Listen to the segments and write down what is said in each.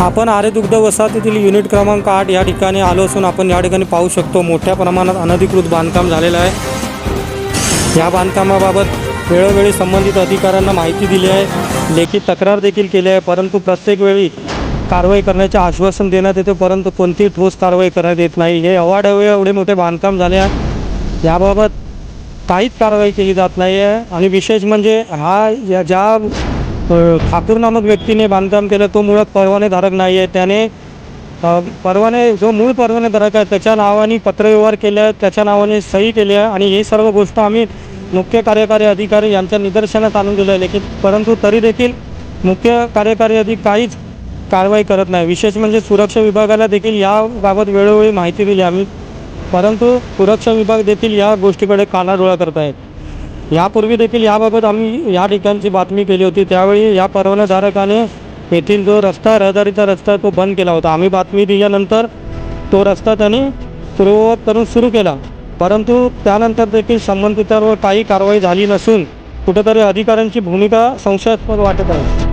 आपण आरे दुग्ध वसाहतीतील युनिट क्रमांक आठ या ठिकाणी आलो असून आपण या ठिकाणी पाहू शकतो मोठ्या प्रमाणात अनधिकृत बांधकाम झालेलं आहे. या बांधकामाबाबत वेळोवेळी संबंधित अधिकाऱ्यांना माहिती दिली आहे. लेखी तक्रार देखील केली आहे. परंतु प्रत्येक वेळी कारवाई करण्याचे आश्वासन देण्यात येते परंतु कोणतीही ठोस कारवाई करण्यात येत नाही. हे अवाढव्य एवढे मोठे बांधकाम झाले आहे. याबाबत काहीच कारवाई केली जात नाही आहे आणि विशेष म्हणजे हा या ज्या ठाकूर नामक व्यक्तीने बांधकाम केलं. तो मुळात परवानेधारक नाही आहे त्याने परवाने जो मूळ परवानेधारक आहे त्याच्या नावाने पत्रव्यवहार केले त्याच्या नावाने सही केली आहे आणि हे सर्व गोष्ट आम्ही मुख्य कार्यकारी अधिकारी यांच्या निदर्शनात आणून दिलं आहे. परंतु तरी देखील मुख्य कार्यकारी अधिकारी काहीच कारवाई करत नाही. विशेष म्हणजे सुरक्षा विभागाला देखील याबाबत वेळोवेळी माहिती दिली आम्ही. परंतु सुरक्षा विभाग देखील या गोष्टीकडे कानाडोळा करत आहेत. यापूर्वी देखील याबाबत आम्ही या ठिकाणची बातमी केली होती. त्यावेळी या परवानाधारकाने येथील जो रस्ता रहदारीचा रस्ता आहे तो बंद केला होता. आम्ही बातमी दिल्यानंतर तो रस्ता त्यांनी पूर्ववत करून सुरू केला. परंतु त्यानंतर देखील संबंधितांवर काही कारवाई झाली नसून कुठेतरी अधिकाऱ्यांची भूमिका संशयास्पद वाटत आहे.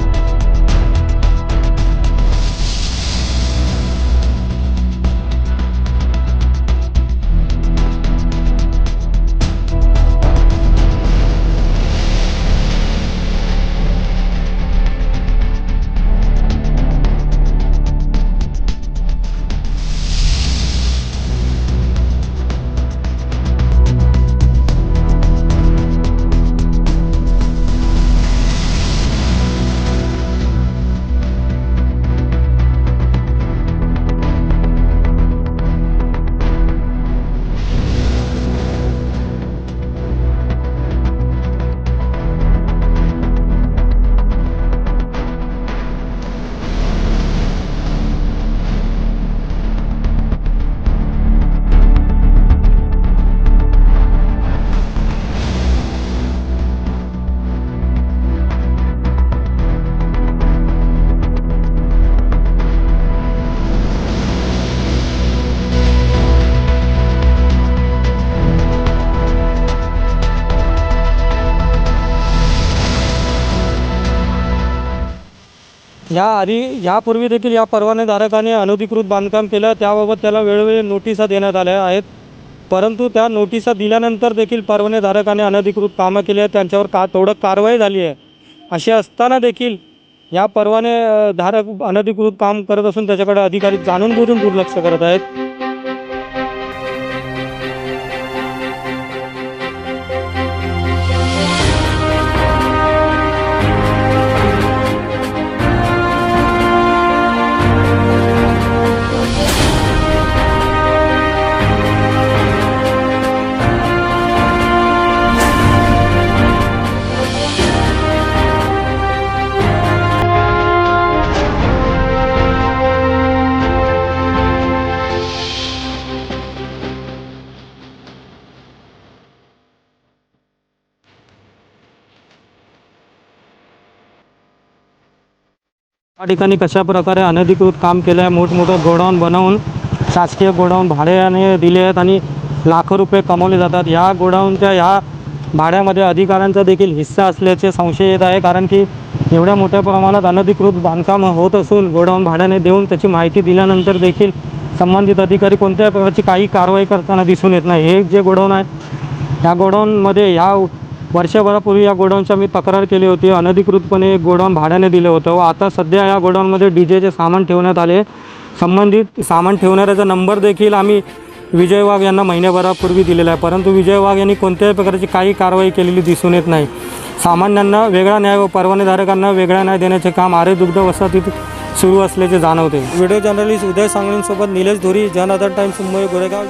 या आधी यापूर्वी देखील या परवानेधारकाने अनधिकृत बांधकाम केलं त्याबाबत त्याला वेळोवेळी नोटिसा देण्यात आल्या आहेत. परंतु त्या नोटिसा दिल्यानंतर देखील परवानेधारकाने अनधिकृत कामं केली आहेत त्यांच्यावर का थोडं कारवाई झाली आहे. असे असताना देखील या परवाने धारक अनधिकृत काम करत असून त्याच्याकडे अधिकारी जाणून बुजून दुर्लक्ष करत आहेत. या ठिकाणी कशा प्रकारे अनधिकृत काम केलं आहे मोठमोठं गोडाऊन बनवून शासकीय गोडाऊन भाड्याने दिले आहेत आणि लाखो रुपये कमवले जातात. या गोडाऊनच्या ह्या भाड्यामध्ये अधिकाऱ्यांचा देखील हिस्सा असल्याचे संशय येत आहे कारण की एवढ्या मोठ्या प्रमाणात अनधिकृत बांधकाम होत असून गोडाऊन भाड्याने देऊन त्याची माहिती दिल्यानंतर देखील संबंधित अधिकारी कोणत्या प्रकारची काही कारवाई करताना दिसून येत नाही. हे जे गोडाऊन आहे या गोडाऊनमध्ये ह्या वर्षभरापूर्वी या गोडाऊनच्या मी तक्रार केली होती. अनधिकृतपणे एक गोडाऊन भाड्याने दिलं होतं व आता सध्या या गोडाऊनमध्ये डी जेचे सामान ठेवण्यात आले. संबंधित सामान ठेवणाऱ्याचा नंबर देखील आम्ही विजय वाघ यांना महिन्याभरापूर्वी दिलेला आहे. परंतु विजय वाघ यांनी कोणत्याही प्रकारची काही कारवाई केलेली दिसून येत नाही. सामान्यांना वेगळा न्याय व परवानेधारकांना वेगळा न्याय देण्याचे काम आरे दुग्ध वसाहतीत सुरू असल्याचे जाणवते. व्हिडिओ जर्नलिस्ट उदय सांगळींसोबत निलेश धोरी जनअदर टाइम्स मुंबई गोरेगाव